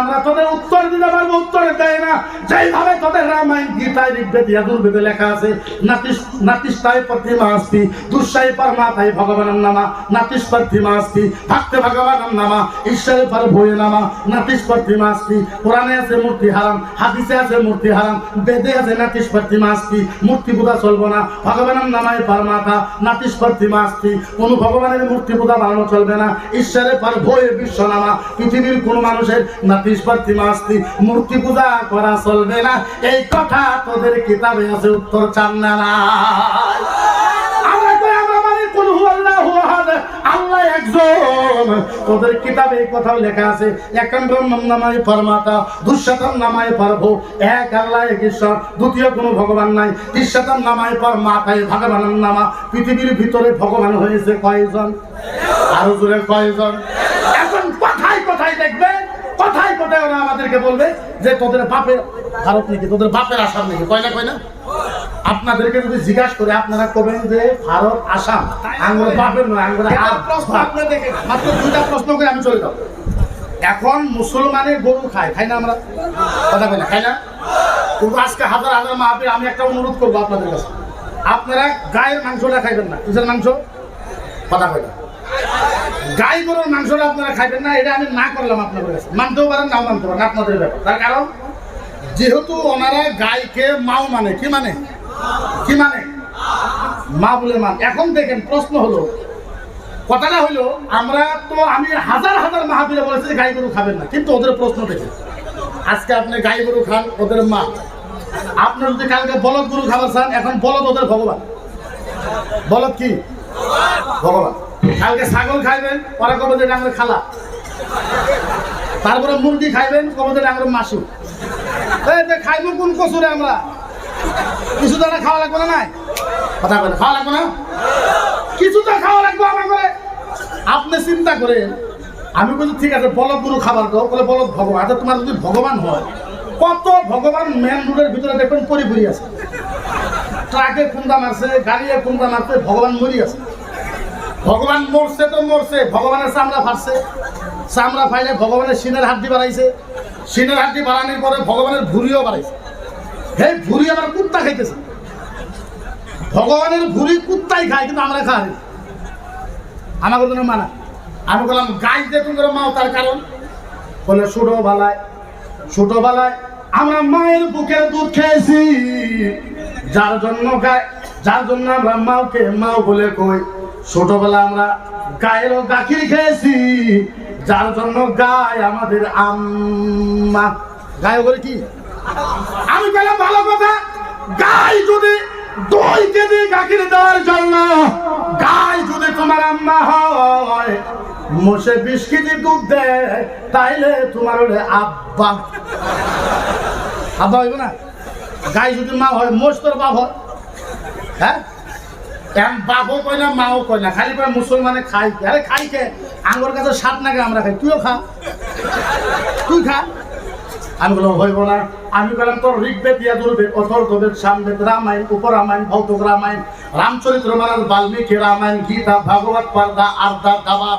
আমরা তোদের উত্তর দিতে পারব উত্তর যেইভাবে তোদের রামায়ণ গীতায় ঋগ্বেদ ইয়াদুর্বেদে লেখা আছে নাতিস নাতিস্তায় প্রতিমা আস্তি, দুঃসায় পরমাতায় ভগবানের নামা নাতিস প্রতিমা আস্তি, ভক্তে ভগবানের নামা ঈশ্বরের পর ভয়ে নামা নাতিস প্রতিমা আস্তি, কোরআনে আছে মূর্তি হারাম, হাদিসে আছে মূর্তি হারাম, বেদে আছে নাতিস প্রতিমা আস্তি, মূর্তি পূজা চলবো না ভগবানের নামায় পরমাতা নাতিস প্রতিমা আস্তি, কোনো ভগবানের মূর্তি পূজা বানানো চলবে না ঈশ্বরের পর ভয়ে বিশ্ব নামা, পৃথিবীর কোন মানুষের নাতিস প্রতিমা আস্তি, মূর্তি পূজা করা চলবে না। এই কথা তোদের কিতাবে আছে, উত্তর চান না মানে এক আল্লাহ দ্বিতীয় কোনো ভগবান নাই। পর মাতায় নামা। পৃথিবীর ভিতরে ভগবান হয়েছে কয়জন? আরও জোরে কয়জন? এখন কথায় কথায় দেখবে, কথায় কথায় ওরা আমাদেরকে বলবে যে তোদের বাপের ভারত নাকি তোদের বাপের আসাম নাকি কয় না কয় না? আপনাদেরকে যদি জিজ্ঞাসা করে আপনারা কবেন যে ভারত আসাম আঙ্গুর বাপের নয় আঙ্গুর প্রশ্ন মাত্র দুইটা প্রশ্ন করে আমি চলে যাব। এখন মুসলমানের গরু খায় খাই না আমরা? কথা বলি খাই না? কিন্তু আজকে হাজার হাজার মাহফিল আমি একটা অনুরোধ করব আপনাদের কাছে। আপনারা গায়ের মাংসটা খাইবেন না। কিসের মাংস? কথা কই না। গাই গরুর মাংসটা আপনারা খাইবেন না, এটা আমি না করলাম আপনাদের কাছে। মানতেও পারেন, নাও মানতে পারেন, আপনাদের ব্যাপার। তার কারণ, যেহেতু ওনারা গাইকে মাও মানে কি মানে? কি মানে? মা বলে মান। এখন দেখেন, প্রশ্ন হলো, কথাটা হলো, আমরা তো, আমি হাজার হাজার মাহাবীরে বলেছি গাই গরু খাবেন না, কিন্তু ওদের প্রশ্ন দেখে আজকে আপনি গাই গরু খান, ওদের মা। আপনি যদি কালকে বলদ গরু খাবার চান, এখন বলদ ওদের ভগবান। বলদ কি? ভগবান। কালকে ছাগল খাইবেন ওরা কবে যে ডাঙর খালা। তারপরে মুরগি খাইবেন কবে যে ডাঙর মাসু খাইব কোন কচুরে আমরা? কিছু একটা খাওয়া লাগবে না নাই? কথা বলে, খাওয়া লাগবে না? কিছু তো খাওয়া লাগবে আমার করে আপনি চিন্তা করে আমি বলছি, ঠিক আছে, বলদ গুরু খাবার দাও। বলে, বলদ ভগবান আচ্ছা তোমার যদি ভগবান হয়, কত ভগবান মেন রোডের ভিতরে দেখবেন পরিপুরি আছে। ট্রাকে কুন্দা মারছে গাড়িয়ে কুন্দা মারছে ভগবান মরি আছে। ভগবান মরছে তো মরছে, ভগবানের চামড়া ফাটছে। চামড়া ফাইলে ভগবানের সিনের হাড্ডি বাড়াইছে। সিনের হাড্ডি বাড়ানোর পরে ভগবানের ভুড়িও বাড়াইছে। হে ভুড়ি আবার কুত্তা খাইতেছে। ভগবানের ভুড়ি কুত্তাই খায়, কিন্তু আমরা খাই আমাকে জন্য মানা আমি বললাম গাই যে তুমি মাও তার কারণ। বলে ছোটো বেলায় ছোট বেলায় আমরা মায়ের বুকের দুধ খেয়েছি। যার জন্য গায়, যার জন্য আমরা মাওকে মাও বলে কই? ছোটবেলা আমরা গায়েরও গাখির খেয়েছি, যার জন্য গায় আমাদের আম্মা। গায়ে বলে কি? আমি পেলাম ভালো কথা। গাই যদি দুই কেজি গাখির দেওয়ার জন্য, গাই যদি তোমার আম্মা হয়, মোষে বিশ কেজি দুধ দেয়, তাইলে তোমার ওরে আব্বা। আব্বা হইব না? গাই যদি মা হয়, মোষ তোর বাপ হয়। হ্যাঁ? এম বাপও কয় না মাও কয় না খালি কয় মুসলমানে খাই? আরে খাই খে আঙ্গুর কাছে সাত নাগে আমরা খাই? তুইও খা। তুই খা। আমি বললাম, হইব না। আমি বললাম, তোর ঋগ্বেদ দুর্বেদ অথর্ববেদ সামবেদ, রামায়ণ, উপরামায়ণ, ভৌতক রামায়ণ, রামচরিত্র মানার বাল্মীকি, রামায়ণ, গীতা, ভাগবত, পর্দা আর্দা দাবা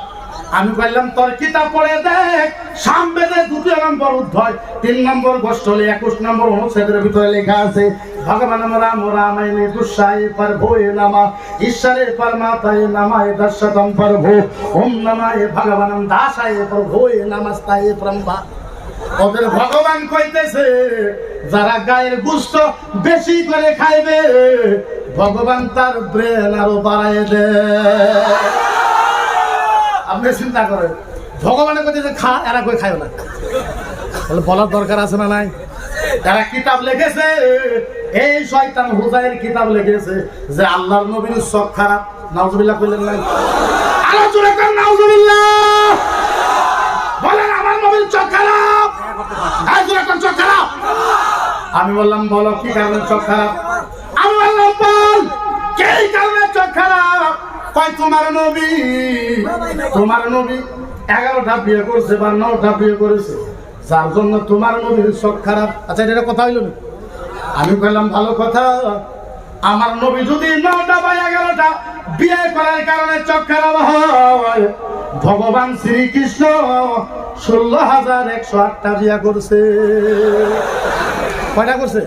আমি বললাম, তোর কিতাব পড়ে দেখ? সামবেদে দুটো নম্বর অধ্যায় তিন নম্বর গোষ্ঠলে, একুশ নম্বর অনুচ্ছেদের ভিতরে লেখা আছে, ভগবান রাম, রামায়ণে দুঃসায় পর ভোয়ে নামা ঈশ্বরের পরমাতায় নামায় দশতম পর ভো ওম নমায় ভগবানম দাসায় পর ভোয়ে নমস্তায় ব্রহ্মা। ওদের ভগবান কইতেছে, যারা গায়ের গুস্ত বেশি করে খাইবে, ভগবান তার ব্রেন আরও বাড়ায় দে আপনি চিন্তা করেন, ভগবানের কথা যে খা এরা কই খায় না। বলে বলার দরকার আছে না নাই? তারা কিতাব লিখেছে, এই শয়তান হুজাইর কিতাব লিখেছে যে আল্লাহর নবীর সব খারাপ, নাউজুবিল্লাহ কইলেন না? আলোচনা কর নাউজুবিল্লাহ! বলেন, আমার নবীর চোখ খারাপ। যে এখন চোখ খারাপ। আমি বললাম, বলো, কি কারণে চোখ খারাপ? আমি বললাম, বল কে কারণে চোখ খারাপ? কয় তোমার নবী। তোমার নবী এগারোটা বিয়ে করছে বা নটা বিয়ে করেছে। যার জন্য তোমার নবীর চোখ খারাপ। আচ্ছা এটা কথা হইল না? আমি কইলাম ভালো কথা। আমার নবী যদি নটা বা এগারোটা বিয়ে করার কারণে চোখ খারাপ হয় ভগবান শ্রীকৃষ্ণ ষোলো হাজার একশো আটটা বিয়া করছে। কয়টা করছে?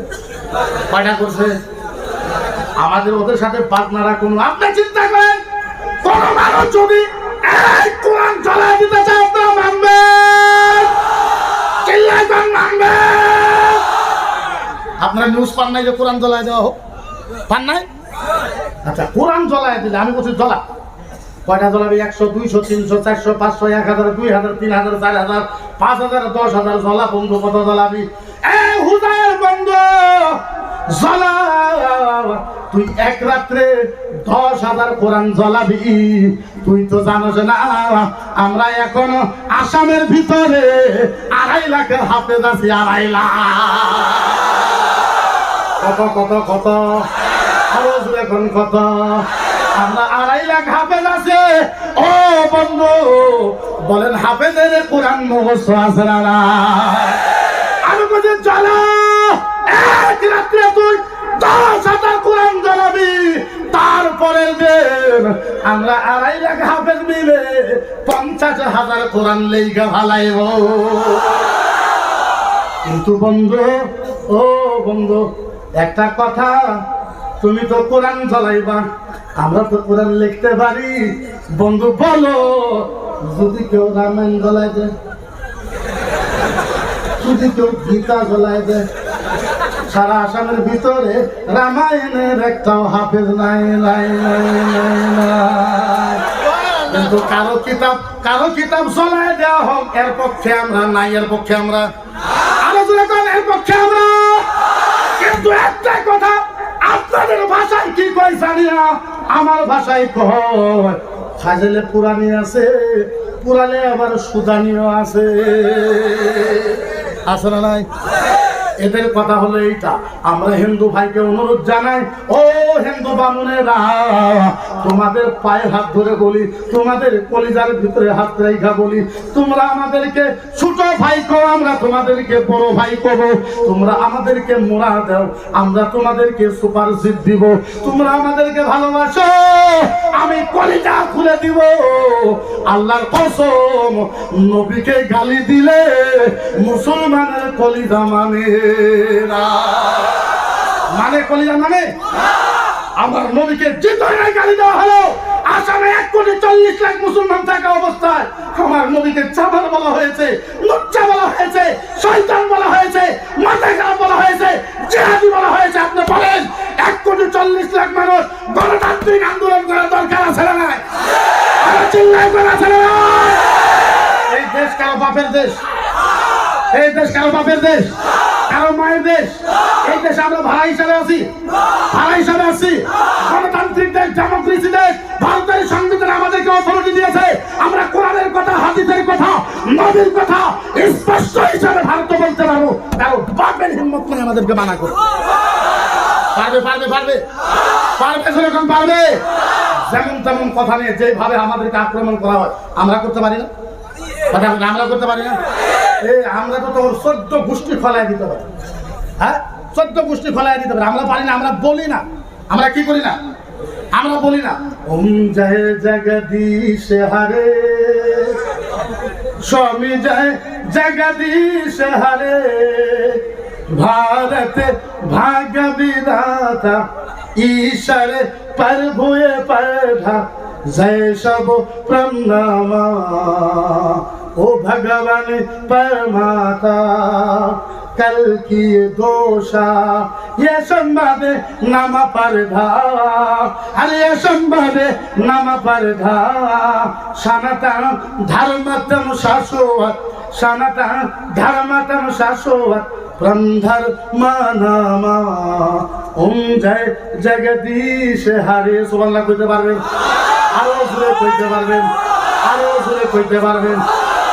কয়টা করছে? আমাদের ওদের সাথে পার্টনারা কোনো আপনি চিন্তা করেন কোন মানুষ যদি এই কোরআন চালায় দিতে চায় আপনারা মানবেন চিল্লাই কোন মানবেন আপনারা নিউজ পান নাই যে কোরআন জ্বলায় দেওয়া হোক? পান নাই? আচ্ছা কোরআন জ্বলায় দিলে আমি বলছি জ্বলা। কয়টা জ্বলাবি? একশো দুইশো তিনশো চারশো পাঁচশো এক হাজার দুই হাজার তিন হাজার চার হাজার পাঁচ হাজার দশ হাজার জ্বলা বন্ধু কত জ্বলাবি? হুদায়ের বন্ধু জ্বলা। তুই এক রাত্রে দশ হাজার কোরআন জ্বলাবি তুই তো জানোস না, আমরা এখন আসামের ভিতরে আড়াই লাখের হাতে আছি, আড়াই লাখ। কত কত কত? খরচ এখন কত? আমরা আড়াই লাখ হাফেজ আছে। ও বন্ধু, বলেন হাফেজের কোরআন মুখস্থ আছে না? আমি বলছি চলো এক রাত্রে তুই আমরা আড়াই লাখ হাফেজ মিলে পঞ্চাশ হাজার কোরআন লেগা ভালাইব কিন্তু বন্ধু, ও বন্ধু, একটা কথা, তুমি তো কোরআন চালাইবা আমরা তো কোরআন লিখতে পারি। বন্ধু, বলো, যদি কেউ রামায়ণ জ্বলাই দেয় যদি কেউ গীতা জ্বলাই দেয় সারা আসামের ভিতরে রামায়ণের একটাও হাফেজ নাই নাই নাই নাই কিন্তু কারও কিতাব কারও কিতাব চলাই দেওয়া হোক, এর পক্ষে আমরা নাই, এর পক্ষে আমরা এর পক্ষে আমরা। কিন্তু একটাই কথা, আপনাদের কি না, আমার আছে আবার সুদানিও আছে। আছে না নাই? এদের কথা হলো এইটা। আমরা হিন্দু ভাইকে অনুরোধ জানাই ও হিন্দু বামুনেরা তোমাদের পায়ে হাত ধরে বলি, তোমাদের কলিজার ভিতরে হাত রেখা বলি, তোমরা আমাদেরকে ছোট ভাই কো আমরা তোমাদেরকে বড় ভাই কব। তোমরা আমাদেরকে মোড়া দাও, আমরা তোমাদেরকে সুপার সিট দিব। তোমরা আমাদেরকে ভালোবাসো, আমি কলিজা খুলে দিব। আল্লাহর কসম, নবীকে গালি দিলে মুসলমানের কলিজা মানে। মানে কলিজা মানে? আমার নবীকে যে ধরনের গালি দেওয়া হলো। আসামে এক কোটি চল্লিশ লাখ মুসলমান থাকা অবস্থায় আমার নবীকে চামার বলা হয়েছে, লুচ্চা বলা হয়েছে, শয়তান বলা হয়েছে মাথা খারাপ বলা হয়েছে, জেহাদি বলা হয়েছে। আপনি বলেন, এক কোটি চল্লিশ লাখ মানুষ গণতান্ত্রিক আন্দোলন করার দরকার আছে না নাই? চিল্লাই করা আছে না? এই দেশ কারও বাপের দেশ। এই দেশ কারও বাপের দেশ। কারও মায়ের দেশ। এই দেশে আমরা ভাড়া হিসাবে আছি। ভাড়া হিসাবে আছি। ভারতের আমাদেরকে দিয়েছে, আমরা কথা কথা কথা হিসাবে ভারত মানা যেমন তেমন কথা নিয়ে যেভাবে আমাদেরকে আক্রমণ করা হয়, আমরা করতে পারি না? কথা আমরা করতে পারি না? এই আমরা তো তোর চোদ্দ গোষ্ঠী ফলাই দিতে পারি। হ্যাঁ? চোদ্দ গোষ্ঠী ফলাই দিতে পারি। আমরা পারি না, আমরা বলি না। আমরা কি করি না? আমরা বলি না ওম জয় জগদীশ হরে স্বামী জয় জগদীশ হরে भारत भाग्य विधाता ईश्वर प्रभुए पढ़ा जय सब प्रणामा ओ भगवान परमाता कल की दोषा ये संवाद नाम परधा अरे ये संवाद नाम परधा सनातन धर्मतम शाश्वत सनातन धर्मतम शाश्वत प्रंधर মানামা ওম জয় জগদীশ হারে সুবহানাল্লাহ কইতে পারবেন আরো জোরে কইতে পারবেন আরো জোরে কইতে পারবেন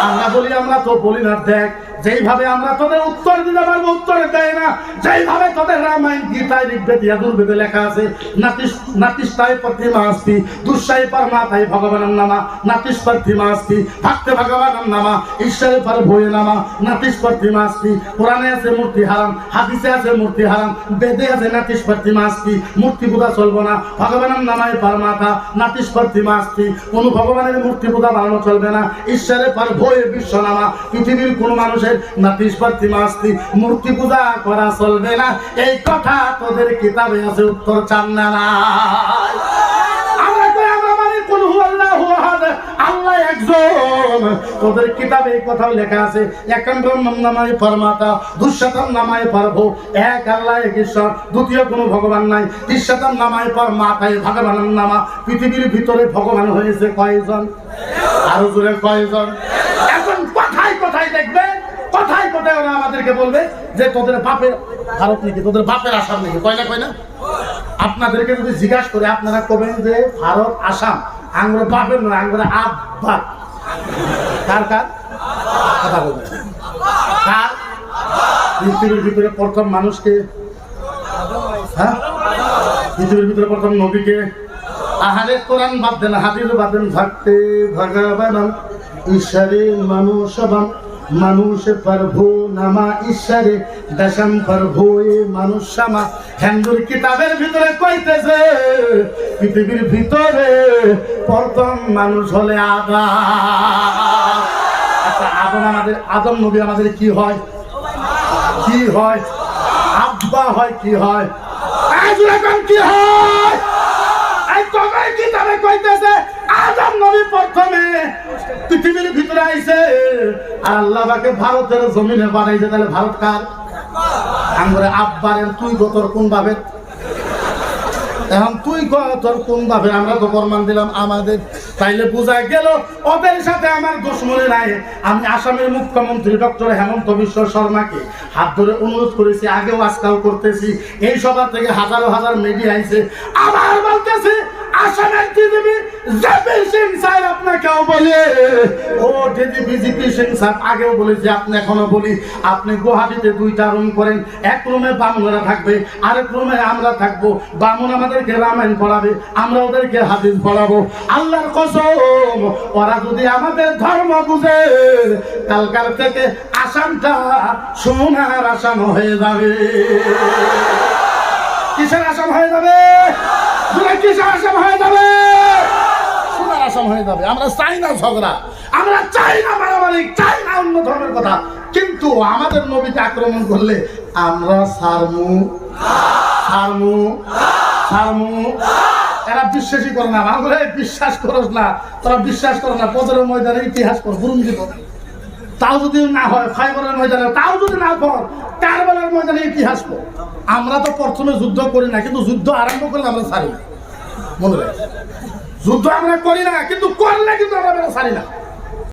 আমরা বলি আমরা তো বলি না দেখ যেইভাবে আমরা তোদের উত্তর দিতে পারব, উত্তর দেয় না। যেইভাবে তোদের রামায়ণ গীতায় ঋগ্বেদ ইয়াদুর্বেদে লেখা আছে নাতিস নাতিস্তায় প্রতিমা আস্তি, দুঃসায় পরমাতায় ভগবানের নামা নাতিস প্রতিমা আস্তি, ভক্তে ভগবানের নামা ঈশ্বরের পর ভয়ে নামা নাতিস প্রতিমা আস্তি কোরআনে আছে মূর্তি হারাম, হাদিসে আছে মূর্তি হারাম, বেদে আছে নাতিস প্রতিমা আস্তি, মূর্তি পূজা চলবো না ভগবানের নামায় পরমাতা নাতিস প্রতিমা আস্তি, কোনো ভগবানের মূর্তি পূজা বানানো চলবে না ঈশ্বরের পর ভয়ে বিশ্ব নামা, পৃথিবীর কোন মানুষের মূর্তি পূজা করা চলবে না। এই কথা তোদের কিতাবে আছে, উত্তর চান না মানি কোনো ভগবান নাই। ভগবানের নামা, পৃথিবীর ভিতরে ভগবান হয়েছে কয়জন? আরও জোরে কয়জন এখন কথায় কথায় দেখবে কথায় আমাদেরকে বলবে যে তোদের বাপের ভারত নাকি, তোদের বাপের আসাম নাকি। কয় না কয় না? আপনাদেরকে যদি জিজ্ঞাসা করে আপনারা কবেন যে ভারত, আসাম, আঙ্গুরে বাপের নয়, আঙ্গুরে আব্বা কার কার? কথা বলবেন কার? পৃথিবীর ভিতরে প্রথম মানুষকে হ্যাঁ? পৃথিবীর ভিতরে প্রথম নবীকে। আহারে কোরআন বাদ দেন হাদিস বাদ দেন, ভক্তে ভগবানম ঈশ্বরে মানুষবাম মানুষ প্রভু নামা ঈশ্বরে, দশম প্রভু মানুষ সামা হিন্দুর কিতাবের ভিতরে কইতেছে, পৃথিবীর ভিতরে প্রথম মানুষ হলে আদা আচ্ছা আদম আমাদের আদম নবী আমাদের কি হয়? কি হয়? আব্বা হয় কি হয়? কি হয়? কিতাবে কইতেছে আদম নবী প্রথমে পৃথিবীর ভিতরে আইছে। আর আল্লাহ পাকে ভারতের জমিনে বানাইছে, তাহলে ভারত কার? আমরা আব্বারের তুই গোতর কোন ভাবে এখন তুই তোর কোন ভাবে আমরা তো প্রমাণ দিলাম আমাদের। তাইলে বোঝা গেল, ওদের সাথে আমার দুশ্মনী নাই। আমি আসামের মুখ্যমন্ত্রী ডক্টর হেমন্ত বিশ্ব শর্মাকে হাত ধরে অনুরোধ করেছি, আগেও আজকাল করতেছি। এই সভা থেকে হাজারো হাজার মিডিয়া আইছে। আবার বলতেছে আসামের দিদিবি জেপি সিং স্যার আপনাকেও বলে। ও দিদি বিজেপি সিং স্যার, আগেও বলেছি আপনি এখনও বলি, আপনি গুয়াহাটিতে দুইটা রুম করেন, এক রুমে বামুনরা থাকবে, আরেক রুমে আমরা থাকব। বামুন আমাদেরকে রামায়ণ পড়াবে, আমরা ওদেরকে হাদিস পড়াবো। আল্লাহর কসম, ওরা যদি আমাদের ধর্ম বুঝে, কালকার থেকে আসামটা সোনার আসাম হয়ে যাবে। কিসের আসাম হয়ে যাবে? আমাদের নবীকে আক্রমণ করলে আমরা সারমু। সারমু। সারমু। এরা বিশ্বাসই করে না। বাংলা বিশ্বাস করস না। তোরা বিশ্বাস করো না। পদের ময়দানে ইতিহাস কর বুরুঙ্গি কর তাও যদি না হয়, ফাইবারের ময়দানে, তাও যদি না পর কারবালার ময়দানে ইতিহাস পড়। আমরা তো প্রথমে যুদ্ধ করি না, কিন্তু যুদ্ধ আরম্ভ করলে আমরা না। মনে রাখি। যুদ্ধ আমরা করি না, কিন্তু করলে কিন্তু আমরা সারি না।